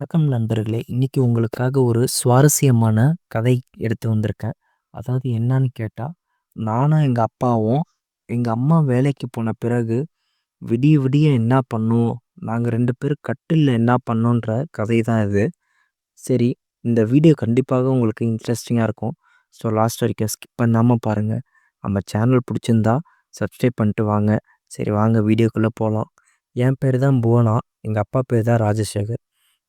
வணக்கம் நண்பர்களே! இன்னைக்கு உங்களுக்காக ஒரு சுவாரஸ்யமான கதை எடுத்து வந்திருக்கேன். அதாவது என்னன்னு கேட்டால் நானும் எங்கள் அப்பாவும் எங்கள் அம்மா வேலைக்கு போன பிறகு விடிய விடிய என்ன பண்ணும் நாங்கள் ரெண்டு பேரும் கட்டில் என்ன பண்ணோன்ற கதை தான் இது. சரி, இந்த வீடியோ கண்டிப்பாக உங்களுக்கு இன்ட்ரெஸ்டிங்காக இருக்கும். ஸோ லாஸ்ட் வரைக்கும் ஸ்கிப் பண்ணாமல் பாருங்கள் நம்ம சேனல் பிடிச்சிருந்தா சப்ஸ்கிரைப் பண்ணிட்டு வாங்க. சரி வாங்க வீடியோக்குள்ளே போகலாம் என் பேர் தான் புவனா. எங்கள் அப்பா பேர் தான் ராஜசேகர்.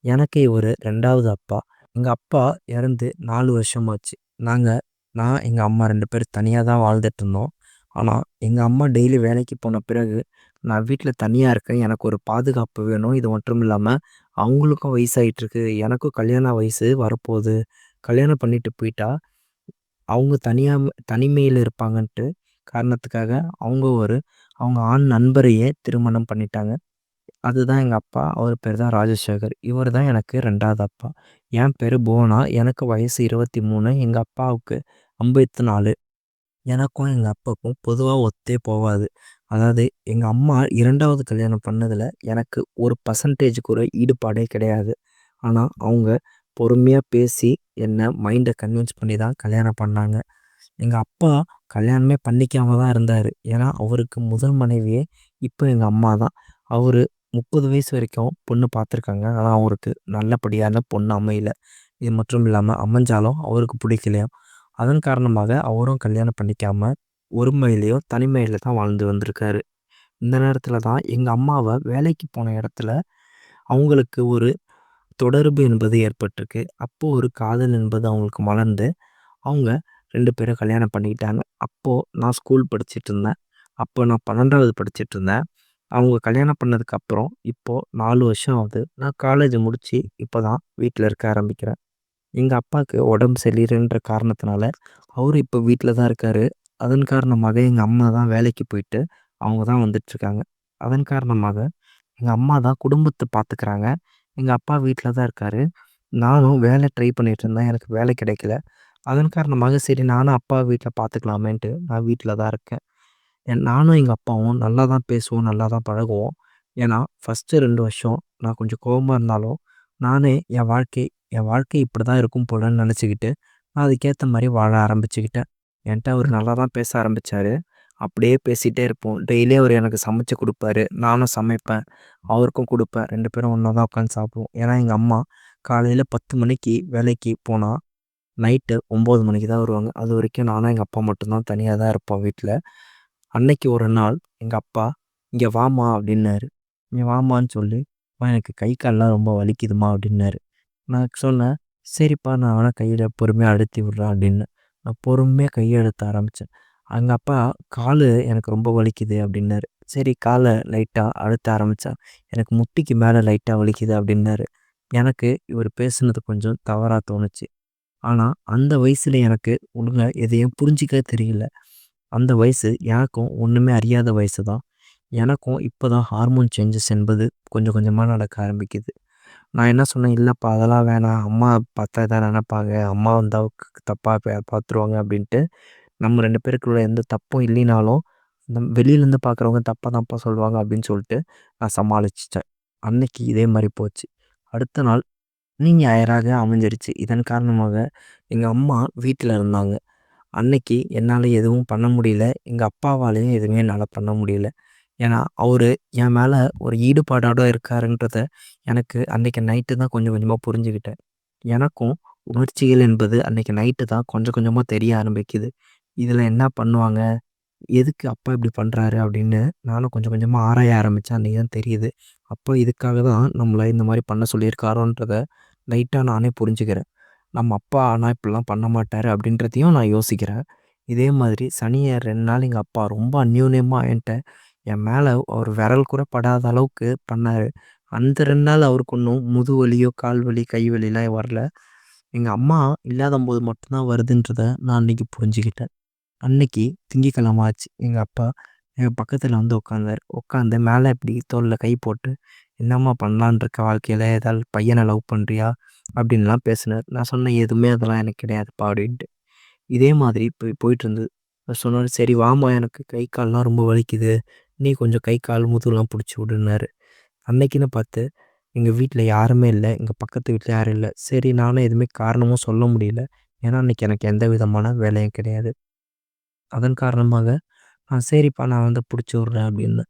எனக்கு ஒரு ரெண்டாவது அப்பா. எங்கள் அப்பா இறந்து நாலு வருஷமாச்சு. நாங்கள் நான், எங்கள் அம்மா ரெண்டு பேரும் தனியாக தான் வாழ்ந்துட்டு இருந்தோம். எங்கள் அம்மா டெய்லி வேலைக்கு போன பிறகு, நான் வீட்டில் தனியாக இருக்கேன். எனக்கு ஒரு பாதுகாப்பு வேணும். இது மட்டும் இல்லாமல் அவங்களுக்கும் வயசாகிட்ருக்கு எனக்கும் கல்யாண வயசு வரப்போகுது. கல்யாணம் பண்ணிட்டு போயிட்டா, அவங்க தனியாக தனிமையில் இருப்பாங்கன்ட்டு காரணத்துக்காக அவங்க ஒரு அவங்க ஆண் நண்பரையே திருமணம் பண்ணிட்டாங்க. அதுதான் எங்கள் அப்பா. அவர் பேர் தான் ராஜசேகர். இவர் தான் எனக்கு ரெண்டாவது அப்பா. என் பேர் போனா எனக்கு வயசு 23. எங்க அப்பாவுக்கு 54. எனக்கும் எங்கள் அப்பாவுக்கும் பொதுவாக ஒத்தே போகாது அதாவது எங்கள் அம்மா இரண்டாவது கல்யாணம் பண்ணதில் எனக்கு ஒரு பர்சன்டேஜ் கூட ஈடுபாடே கிடையாது. ஆனால் அவங்க பொறுமையாக பேசி என்னை மைண்டை கன்வின்ஸ் பண்ணி தான் கல்யாணம் பண்ணாங்க. எங்கள் அப்பா கல்யாணமே பண்ணிக்காம தான் இருந்தார் ஏன்னா, அவருக்கு முதல் மனைவியே இப்போ எங்கள் அம்மா தான். அவர் 30 வயசு வரைக்கும் பொண்ணு பார்த்துருக்காங்க. ஆனா, அவருக்கு நல்லபடியான பொண்ணு அமையல. இது மட்டும் இல்லாம அமைஞ்சாலும் அவருக்கு பிடிக்கலையாம். அதன் காரணமாக அவரும் கல்யாணம் பண்ணிக்காம ஒருமையிலயும், தனிமையில தான் வாழ்ந்து வந்திருக்காரு. இந்த நேரத்துல தான் எங்க அம்மாவ வேலைக்கு போன இடத்துல அவங்களுக்கு ஒரு தொடர்பு என்பது ஏற்பட்டிருக்கு. அப்போ ஒரு காதல் என்பது அவங்களுக்கு மலர்ந்து, அவங்க 2 பேரும் கல்யாணம் பண்ணிக்கிட்டாங்க. அப்போ நான் ஸ்கூல் படிச்சுட்டு இருந்தேன். அப்போ நான் 12வது படிச்சுட்டு இருந்தேன். அவங்க கல்யாணம் பண்ணதுக்கப்புறம் இப்போது நாலு வருஷம் ஆகுது. நான் காலேஜ் முடித்து இப்போ தான் வீட்டில் இருக்க ஆரம்பிக்கிறேன். எங்கள் அப்பாவுக்கு உடம்பு சரியில்லைன்ற காரணத்தினால, அவர் இப்போ வீட்டில் தான் இருக்கார் அதன் காரணமாக எங்கள் அம்மா தான் வேலைக்கு போயிட்டு, அவங்க தான் வந்துட்டுருக்காங்க. அதன் காரணமாக எங்கள் அம்மா தான் குடும்பத்தை பார்த்துக்கிறாங்க. எங்கள் அப்பா வீட்டில் தான் இருக்கார் நானும் வேலை ட்ரை பண்ணிகிட்டு இருந்தேன். எனக்கு வேலை கிடைக்கல. அதன் காரணமாக சரி நானும் அப்பா வீட்டில் பார்த்துக்கலாமேன்ட்டு நான் வீட்டில் தான் இருக்கேன். நானும் எங்கள் அப்பாவும் நல்லா தான் பேசுவோம். நல்லா தான் பழகுவோம். ஏன்னா, ஃபஸ்ட்டு ரெண்டு வருஷம் நான் கொஞ்சம் கோபமாக இருந்தாலும், நானே என் வாழ்க்கை என் வாழ்க்கை இப்படி தான் இருக்கும் போலன்னு நினச்சிக்கிட்டு நான் அதுக்கேற்ற மாதிரி வாழ ஆரம்பிச்சுக்கிட்டேன். என்கிட்ட அவர் நல்லா தான் பேச ஆரம்பித்தார் அப்படியே பேசிகிட்டே இருப்போம். டெய்லியும் அவர் எனக்கு சமைச்சு கொடுப்பாரு நானும் சமைப்பேன். அவருக்கும் கொடுப்பேன் ரெண்டு பேரும் ஒன்றா தான் உட்காந்து சாப்பிடுவோம். ஏன்னா, எங்கள் அம்மா காலையில் பத்து மணிக்கு வேலைக்கு போனால் நைட்டு ஒம்பது மணிக்கு தான் வருவாங்க. அது வரைக்கும் நானும் எங்கள் அப்பா மட்டும்தான் தனியாக தான் இருப்போம் வீட்டில் அன்னைக்கு ஒரு நாள் எங்கள் அப்பா, இங்கே வாம்மா" அப்படின்னாரு. இங்கே வாம்மான்னு" சொல்லி, எனக்கு கை கால்லாம் ரொம்ப வலிக்குதும்மா" அப்படின்னாரு. நான் சொன்னேன், "சரிப்பா நான் வேணால் கையில் பொறுமையாக அழுத்தி விட்றேன் அப்படின்னு நான் பொறுமையாக கையை அழுத்த ஆரம்பித்தேன் எங்க அப்பா, கால் எனக்கு ரொம்ப வலிக்குது" அப்படின்னாரு. சரி காலை லைட்டாக அழுத்த ஆரம்பித்தேன் "எனக்கு முட்டிக்கு மேலே லைட்டாக வலிக்குது" அப்படின்னாரு. எனக்கு இவர் பேசுனது கொஞ்சம் தவறாக தோணுச்சு. ஆனால் அந்த வயசில் எனக்கு ஒழுங்காக எதையும் புரிஞ்சுக்கவே தெரியல. அந்த வயசு எனக்கும் ஒன்றுமே அறியாத வயசு தான். எனக்கும் இப்போ தான் ஹார்மோன் சேஞ்சஸ் என்பது கொஞ்சம் கொஞ்சமாக நடக்க ஆரம்பிக்குது. நான் என்ன சொன்னேன், இல்லைப்பா அதெல்லாம் வேணாம். அம்மா பார்த்தா தான் நினைப்பாங்க. அம்மா வந்தால் தப்பாக பார்த்துருவாங்க" அப்படின்ட்டு நம்ம ரெண்டு பேருக்குள்ள எந்த தப்பும் இல்லைனாலும், நம் வெளியிலேருந்து பார்க்குறவங்க தப்பாக தான்ப்பா சொல்லுவாங்க அப்படின்னு சொல்லிட்டு நான் சமாளிச்சிட்டேன் அன்னைக்கு இதே மாதிரி போச்சு. அடுத்த நாள் நீ ஞாயிறாக அமைஞ்சிருச்சு. இதன் காரணமாக எங்கள் அம்மா வீட்டில் இருந்தாங்க. அன்னைக்கு என்னால் எதுவும் பண்ண முடியல. எங்கள் அப்பாவாலையும் எதுவுமே என்னால் பண்ண முடியல. ஏன்னா, அவர் என் மேலே ஒரு ஈடுபாடோட இருக்காருன்றத எனக்கு அன்றைக்கி நைட்டு தான் கொஞ்சம் கொஞ்சமாக புரிஞ்சுக்கிட்டேன். எனக்கும் உணர்ச்சிகள் என்பது அன்றைக்கி நைட்டு தான் கொஞ்சம் கொஞ்சமாக தெரிய ஆரம்பிக்குது. இதில் என்ன பண்ணுவாங்க? எதுக்கு அப்பா இப்படி பண்ணுறாரு அப்படின்னு நானும் கொஞ்சம் கொஞ்சமாக ஆராய ஆரம்பித்தேன் அன்றைக்கி தான் தெரியுது. அப்போ இதுக்காக தான் நம்மளை இந்த மாதிரி பண்ண சொல்லியிருக்காரோன்றத லைட்டாக நானே புரிஞ்சுக்கிறேன். நம்ம அப்பா ஆனால் இப்படிலாம் பண்ண மாட்டார் அப்படின்றதையும் நான் யோசிக்கிறேன். இதே மாதிரி சனி, ரெண்டு 2 நாள் எங்க அப்பா ரொம்ப அந்யோன்யமா என்ட்ட என் மேல ஒரு விரல் கூட படாத அளவுக்கு பண்ணாரு. அந்த 2 நாள் அவருக்கு ஒண்ணும் முதுவலியோ, கால் வலி, கை வலிலாம் வரல. எங்க அம்மா இல்லாதம்போது மட்டும் தான் வருதுன்றத நான் அன்னைக்கு புரிஞ்சுக்கிட்டேன். அன்னைக்கு திங்கட்கிழமை ஆச்சு. எங்க அப்பா எங்கள் பக்கத்துல வந்து உட்காந்தாரு. உட்காந்து மேல இப்படி தோள்ல கை போட்டு, "என்னம்மா பண்ணலான் இருக்க வாழ்க்கையில்? ஏதாவது பையனை லவ் பண்ணுறியா அப்படின்லாம் பேசினார். நான் சொன்னேன், "எதுவுமே அதெல்லாம் எனக்கு கிடையாதுப்பா" அப்படின்ட்டு. இதே மாதிரி போய் போயிட்டுருந்தது. சொன்னார் "சரி வாமா எனக்கு கை கால்லாம் ரொம்ப வலிக்குது. நீ கொஞ்சம் கை, கால், முதுகுலாம் பிடிச்சி விடுனாரு அன்னைக்குன்னு பார்த்து எங்கள் வீட்டில் யாருமே இல்லை. எங்கள் பக்கத்து வீட்டில் யாரும் இல்லை. சரி நானும் எதுவுமே காரணமும் சொல்ல முடியல. ஏன்னா அன்றைக்கி எனக்கு எந்த விதமான வேலையும் கிடையாது. அதன் காரணமாக நான் சரிப்பா நான் வந்து பிடிச்சி விட்றேன் அப்படின்னு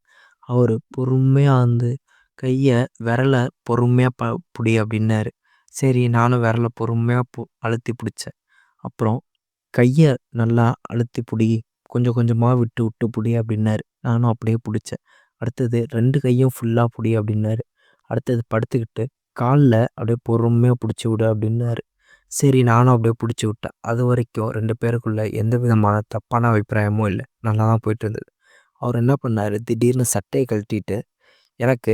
அவர் பொறுமையாக வந்து கையை விரலை பொறுமையாக ப பிடி அப்படின்னாரு சரி நானும் விரலை பொறுமையாக பு அழுத்தி பிடிச்சேன். அப்புறம் கையை நல்லா அழுத்தி பிடி கொஞ்சம் கொஞ்சமாக விட்டு விட்டு பிடி அப்படின்னாரு நானும் அப்படியே பிடிச்சேன். அடுத்தது ரெண்டு கையும் ஃபுல்லாக பிடி அப்படின்னாரு அடுத்தது படுத்துக்கிட்டு காலில் அப்படியே பொறுமையாக பிடிச்சி விடு அப்படின்னாரு சரி நானும் அப்படியே பிடிச்சி விட்டேன். அது வரைக்கும் ரெண்டு பேருக்குள்ள எந்த விதமான தப்பான அபிப்பிராயமும் இல்லை. நல்லா தான் போயிட்டு இருந்தது. அவர் என்ன பண்ணார்? திடீர்னு சட்டையை கழட்டிட்டு எனக்கு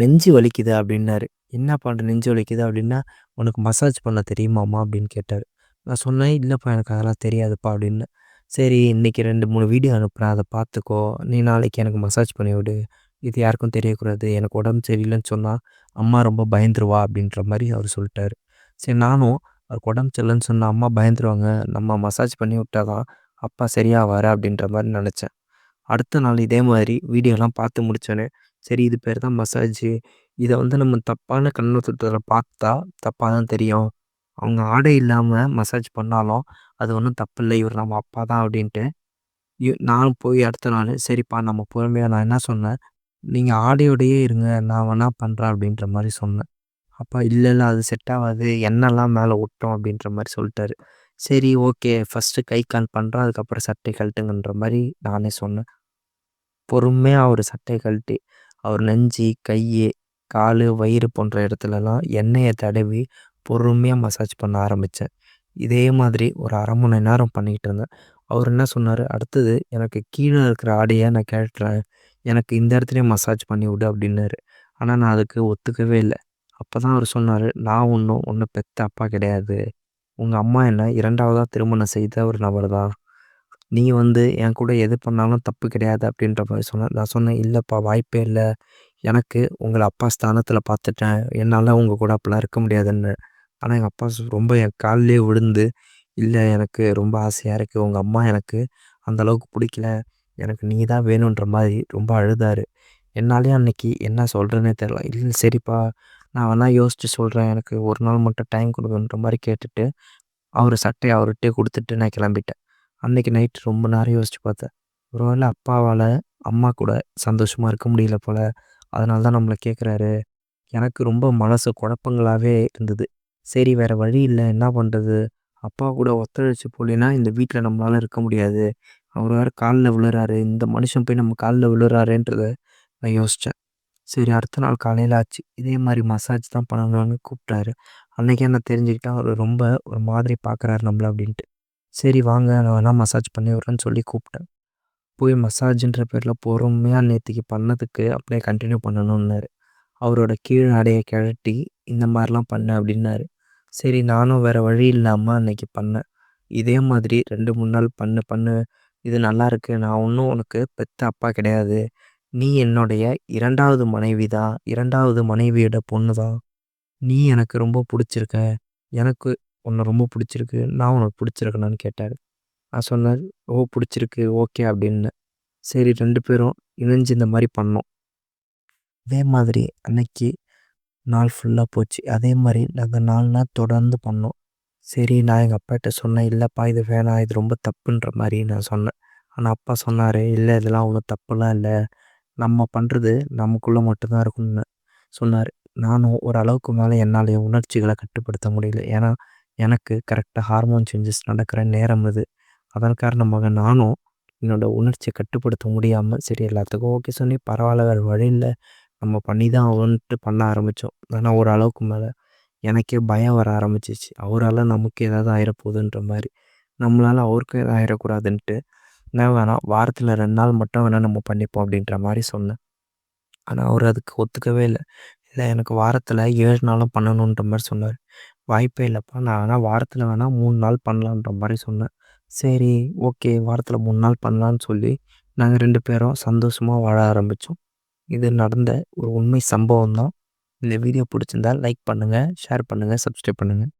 நெஞ்சு வலிக்குது அப்படின்னாரு. என்ன பண்ணுற நெஞ்சு வலிக்குது அப்படின்னா உனக்கு மசாஜ் பண்ண தெரியுமாம்மா அப்படின்னு கேட்டார். நான் சொன்னேன் இல்லைப்பா எனக்கு அதெல்லாம் தெரியாதுப்பா அப்படின்னு. சரி இன்றைக்கி ரெண்டு மூணு வீடியோ அனுப்புகிறேன் அதை பார்த்துக்கோ. நீ நாளைக்கு எனக்கு மசாஜ் பண்ணி விடு. இது யாருக்கும் தெரியக்கூடாது. எனக்கு உடம்பு சரியில்லைன்னு சொன்னால் அம்மா ரொம்ப பயந்துருவா அப்படின்ற மாதிரி அவர் சொல்லிட்டாரு. சரி நானும் அவருக்கு உடம்பு சரியில்லைன்னு சொன்னால் அம்மா பயந்துருவாங்க. நம்ம மசாஜ் பண்ணி விட்டால் தான் அப்பா சரியாவார் அப்படின்ற மாதிரி நினச்சேன். அடுத்த நாள் இதே மாதிரி வீடியோலாம் பார்த்து முடித்தோன்னே சரி இது பேர் தான் மசாஜு. இதை வந்து நம்ம தப்பான கண்ணோட்டத்தில் பார்த்தா தப்பாக தான் தெரியும். அவங்க ஆடை இல்லாமல் மசாஜ் பண்ணாலும் அது ஒன்றும் தப்பில்லை. இவர் நம்ம அப்பா தான் அப்படின்ட்டு. நான் போய் அடுத்த நாள் சரிப்பா நம்ம பொறுமையாக நான் என்ன சொன்னேன்? நீங்கள் ஆடையோடையே இருங்க நான் வேணா பண்ணுறேன் அப்படின்ற மாதிரி சொன்னேன். அப்பா இல்லை இல்லை அது செட் ஆகாது. எண்ணெய்லாம் மேலே ஒட்டும் அப்படின்ற மாதிரி சொல்லிட்டாரு. சரி ஓகே. ஃபஸ்ட்டு கை கால் பண்ணுறேன் அதுக்கப்புறம் சட்டை கழட்டுங்கன்ற மாதிரி நானே சொன்னேன். பொறுமையாக அவர் சட்டை கழட்டி. அவர் நெஞ்சு கை கால் வயிறு போன்ற இடத்துலலாம் எண்ணெயை தடவி பொறுமையாக மசாஜ் பண்ண ஆரம்பித்தேன் இதே மாதிரி ஒரு அரை மணி நேரம் பண்ணிக்கிட்டு இருந்தேன். அவர் என்ன சொன்னார்? அடுத்தது எனக்கு கீழே இருக்கிற ஆடையை நான் கேட்டுறேன். எனக்கு இந்த இடத்துலையும் மசாஜ் பண்ணி விடு அப்படின்னாரு. ஆனால் நான் அதுக்கு ஒத்துக்கவே இல்லை. அப்போ தான் அவர் சொன்னார் நான் ஒன்றும் ஒன்றும் பெத்த அப்பா கிடையாது. உங்கள் அம்மா என்ன இரண்டாவதாக திருமணம் செய்த ஒரு நபர் தான் நீ வந்து என் கூட எது பண்ணாலும் தப்பு கிடையாது அப்படின்ற மாதிரி சொன்னேன் நான் சொன்னேன் இல்லைப்பா வாய்ப்பே இல்லை. எனக்கு உங்களை அப்பா ஸ்தானத்தில் பார்த்துட்டேன். என்னால் உங்கள் கூட அப்படிலாம் இருக்க முடியாதுன்னு. ஆனால் எங்கள் அப்பா ரொம்ப என் காலிலே விழுந்து இல்லை எனக்கு ரொம்ப ஆசையாக இருக்குது உங்கள் அம்மா எனக்கு அந்த அளவுக்கு பிடிக்கல. எனக்கு நீ தான் வேணுன்ற மாதிரி ரொம்ப அழுதார். என்னாலே அன்றைக்கி என்ன சொல்கிறேன்னே தெரில இல்லை சரிப்பா நான் வேணால் யோசித்து சொல்கிறேன் எனக்கு ஒரு நாள் மட்டும் டைம் கொடுக்குன்ற மாதிரி கேட்டுட்டு அவர் சட்டையை அவர்கிட்டே கொடுத்துட்டு நான் கிளம்பிட்டேன். அன்றைக்கி நைட்டு ரொம்ப நேரம் யோசித்து பார்த்தேன். ஒருவேளை அப்பாவால் அம்மா கூட சந்தோஷமாக இருக்க முடியல போல். அதனால தான் நம்மளை கேட்குறாரு எனக்கு ரொம்ப மனசு குழப்பங்களாகவே இருந்தது. சரி வேறு வழி இல்லை. என்ன பண்ணுறது அப்பா கூட ஒத்துழைச்சி போலினா இந்த வீட்டில் நம்மளால் இருக்க முடியாது. அவர் வேறு காலில் விழுறாரு. இந்த மனுஷன் போய் நம்ம காலில் விழுறாருன்றத நான் யோசித்தேன் சரி அடுத்த நாள் காலையில் ஆச்சு. இதே மாதிரி மசாஜ் தான் பண்ணணும்னு கூப்பிட்டாரு. அன்றைக்கே நான் தெரிஞ்சுக்கிட்டேன். அவர் ரொம்ப ஒரு மாதிரி பார்க்குறாரு நம்மளை அப்படின்ட்டு. சரி வாங்க நான் வேணால் மசாஜ் பண்ணி விட்றேன்னு சொல்லி கூப்பிட்டேன். போய் மசாஜுன்ற பேரில் பொறுமையாக நேற்றுக்கு பண்ணதுக்கு அப்படியே கண்டினியூ பண்ணணும்னாரு. அவரோட கீழ் ஆடையை கிழட்டி இந்த மாதிரிலாம் பண்ண அப்படின்னாரு. சரி நானும் வேறு வழி இல்லாமல் அன்றைக்கி பண்ணேன். இதே மாதிரி ரெண்டு மூணு நாள் பண்ணு பண்ணு. இது நல்லாயிருக்கு நான் ஒன்றும் உனக்கு பெத்த அப்பா கிடையாது. நீ என்னுடைய இரண்டாவது மனைவி தான். இரண்டாவது மனைவியோட பொண்ணு தான். நீ எனக்கு ரொம்ப பிடிச்சிருக்க. எனக்கு உன்னை ரொம்ப பிடிச்சிருக்கு நான் உனக்கு பிடிச்சிருக்கேனான்னு கேட்டார். நான் சொன்னேன் ஓ பிடிச்சிருக்கு ஓகே அப்படின்னு. சரி ரெண்டு பேரும் இணைஞ்சு இந்த மாதிரி பண்ணோம். அதே மாதிரி அன்னைக்கு நாள் ஃபுல்லாக போச்சு. அதே மாதிரி நாங்கள் நாலு நாள் தொடர்ந்து பண்ணோம். சரி நான் எங்கள் அப்பாகிட்ட சொன்னேன் இல்லைப்பா இது வேணாம் இது ரொம்ப தப்புன்ற மாதிரி நான் சொன்னேன். ஆனால் அப்பா சொன்னார் இல்லை இதெல்லாம் அவ்வளோ தப்புலாம் இல்லை. நம்ம பண்ணுறது நமக்குள்ளே மட்டும்தான் இருக்கும்னு சொன்னார். நானும் ஓரளவுக்கு மேலே என்னால் என் உணர்ச்சிகளை கட்டுப்படுத்த முடியல. ஏன்னா எனக்கு கரெக்டாக ஹார்மோன் சேஞ்சஸ் நடக்கிற நேரம் இது. அதன் காரணமாக நானும் என்னோடய உணர்ச்சியை கட்டுப்படுத்த முடியாமல் சரி எல்லாத்துக்கும் ஓகே சொன்னி பரவாயில்ல வேறு வழி இல்லை. நம்ம பண்ணி தான் ஆகணுன்ட்டு பண்ண ஆரம்பித்தோம் ஆனால் ஓரளவுக்கு மேலே எனக்கே பயம் வர ஆரம்பிச்சிச்சு. அவரால் நமக்கு ஏதாவது ஆயிடப்போகுதுன்ற மாதிரி. நம்மளால் அவருக்கும் எதாவது ஆயிடக்கூடாதுன்ட்டு என்ன வேணாம் வாரத்தில் ரெண்டு நாள் மட்டும் வேணால் நம்ம பண்ணிப்போம் அப்படின்ற மாதிரி சொன்னேன். ஆனால் அவர் அதுக்கு ஒத்துக்கவே இல்லை. இல்லை எனக்கு வாரத்தில் ஏழு நாளும் பண்ணணுன்ற மாதிரி சொன்னார். வாய்ப்பே இல்லைப்பா. நான் வேணால் வாரத்தில் வேணால் மூணு நாள் பண்ணலான்ற மாதிரி சொன்னேன். சரி ஓகே. வாரத்தில் மூணு நாள் பண்ணலான்னு சொல்லி நாங்கள் ரெண்டு பேரும் சந்தோஷமாக வாழ ஆரம்பித்தோம் இது நடந்த ஒரு உண்மை சம்பவம் தான் இந்த வீடியோ பிடிச்சிருந்தா லைக் பண்ணுங்கள் ஷேர் பண்ணுங்கள் சப்ஸ்கிரைப் பண்ணுங்கள்